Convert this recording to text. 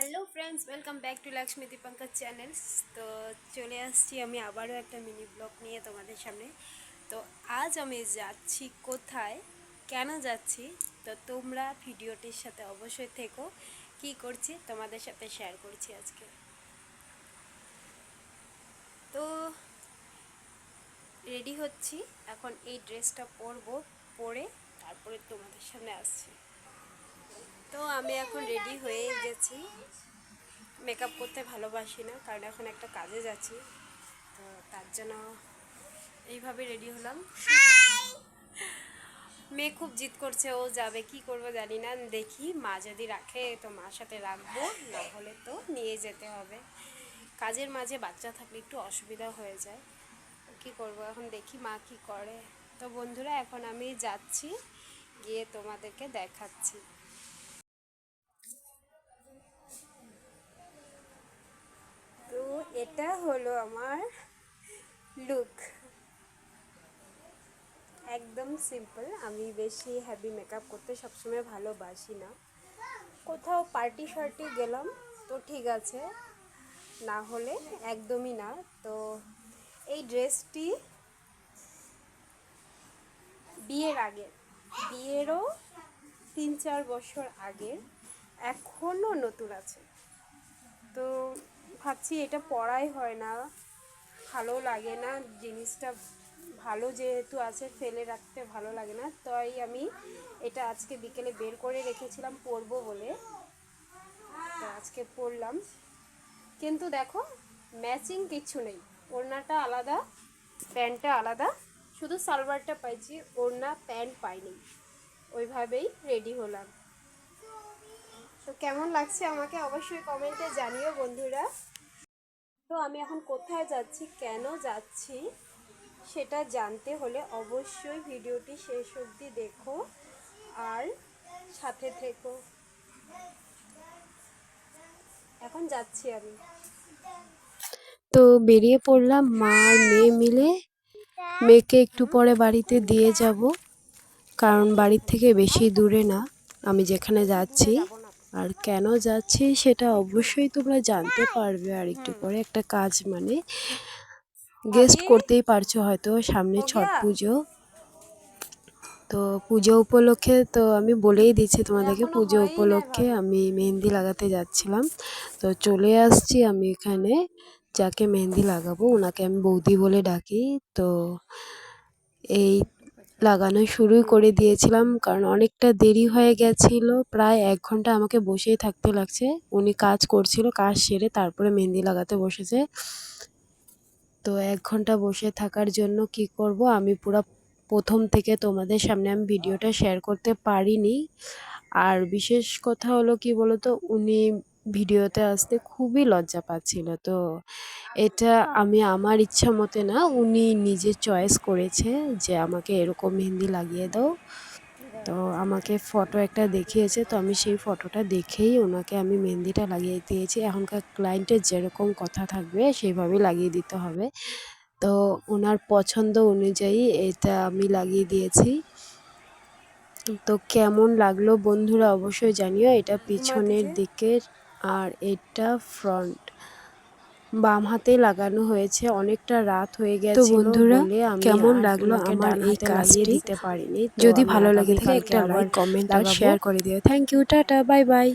Hello friends welcome back to Lakshmi Dipankar channels তো চলে আসছি আমি আবারও একটা মিনি ব্লগ নিয়ে তোমাদের সামনে। তো আজ আমি যাচ্ছি কোথায়, কেন যাচ্ছি, তো তোমরা ভিডিওটির সাথে অবশ্যই থেকো। কি করছি, তোমাদের সাথে শেয়ার করছি আজকে। তো রেডি হচ্ছি, এখন এই ড্রেসটা পরবো, পরে তারপরে তোমাদের সামনে আসছি। তো আমি এখন রেডি হয়ে গেছি। মেকআপ করতে ভালোবাসি না, কারণ এখন একটা কাজে যাচ্ছি। তো তার জন্য এইভাবে রেডি হলাম। মেয়ে খুব জিদ করছে, ও যাবে কি করব জানি না, দেখি মা যদি রাখে তো মার সাথে রাখব, না হলে তো নিয়ে যেতে হবে। কাজের মাঝে বাচ্চা থাকলে একটু অসুবিধা হয়ে যায়। কি করব এখন দেখি মা কি করে। তো বন্ধুরা, এখন আমি যাচ্ছি, গিয়ে তোমাদেরকে দেখাচ্ছি। এটা হলো আমার লুক একদম সিম্পল আমি বেশি হ্যাভি মেকআপ করতে সবসময় ভালোবাসি না। কোথাও পার্টি শার্টি গেলাম, তো ঠিক আছে, না হলে একদমই না। তো এই ড্রেসটি বিয়ের আগে, বিয়েরও তিন চার বছর আগে এখনও নতুন আছে। তো ভাবছি এটা পড়াই হয় না। ভালো লাগে না, জিনিসটা ভালো যেহেতু আছে, ফেলে রাখতে ভালো লাগে না। তাই আমি এটা আজকে বিকেলে বের করে রেখেছিলাম, পরবো বলে। তো আজকে পরলাম কিন্তু দেখো ম্যাচিং কিচ্ছু নেই। ওড়নাটা আলাদা, প্যান্টটা আলাদা। শুধু সালোয়ারটা পাইছি, ওড়না, প্যান্ট পাইনি। ওইভাবেই রেডি হলাম। তো কেমন লাগছে আমাকে অবশ্যই কমেন্টে জানিও বন্ধুরা। তো আমি এখন কোথায় যাচ্ছি, কেন যাচ্ছি, সেটা জানতে হলে অবশ্যই ভিডিওটি শেষ অবধি দেখো আর সাথে থেকো। এখন যাচ্ছি আমি। তো বেরিয়ে পড়লাম, মা আর মেয়ে মিলে। মেয়েকে একটু পরে বাড়িতে দিয়ে যাব, কারণ বাড়ির থেকে বেশি দূরে না, আমি যেখানে যাচ্ছি। আর কেন যাচ্ছি সেটা অবশ্যই তোমরা জানতে পারবে আর একটু পরে একটা কাজ মানে গেস্ট করতেই পারছ হয়তো সামনে ছট পুজো। তো পুজো উপলক্ষে তো আমি বলেই দিচ্ছি তোমাদেরকে পুজো উপলক্ষে আমি মেহেন্দি লাগাতে যাচ্ছিলাম। তো চলে আসছি আমি এখানে যাকে মেহেন্দি লাগাবো ওনাকে আমি বৌদি বলে ডাকি। তো এই লাগানো শুরু করে দিয়েছিলাম, কারণ অনেকটা দেরি হয়ে গেছিল। প্রায় এক ঘণ্টা আমাকে বসেই থাকতে লাগছে। উনি কাজ করছিল, কাজ সেরে তারপরে মেহেন্দি লাগাতে বসেছে। তো এক ঘণ্টা বসে থাকার জন্য কি করব, আমি পুরো প্রথম থেকে তোমাদের সামনে আমি ভিডিওটা শেয়ার করতে পারিনি। আর বিশেষ কথা হলো কি বলতো, উনি ভিডিওতে আসতে খুবই লজ্জা পাচ্ছিল। তো এটা আমি আমার ইচ্ছা মতে না উনি নিজে চয়েস করেছে যে আমাকে এরকম মেহেন্দি লাগিয়ে দাও। তো আমাকে ফটো একটা দেখিয়েছে তো আমি সেই ফটোটা দেখেই ওনাকে আমি মেহেন্দিটা লাগিয়ে দিয়েছি। এখনকার ক্লায়েন্টের যেরকম কথা থাকবে সেইভাবেই লাগিয়ে দিতে হবে। তো ওনার পছন্দ অনুযায়ী এটা আমি লাগিয়ে দিয়েছি। তো কেমন লাগল বন্ধুরা অবশ্যই জানিও এটা পিছনের দিকের আর এটা ফ্রন্ট বাম হাতে লাগানো হয়েছে অনেকটা রাত হয়ে গেছে বন্ধুরা, কেমন লাগল আমার এই কাজটি? দিতে পারিনি। যদি ভালো লাগে থাকে একটা লাইক কমেন্ট আর শেয়ার করে দিও। Thank you tata bye bye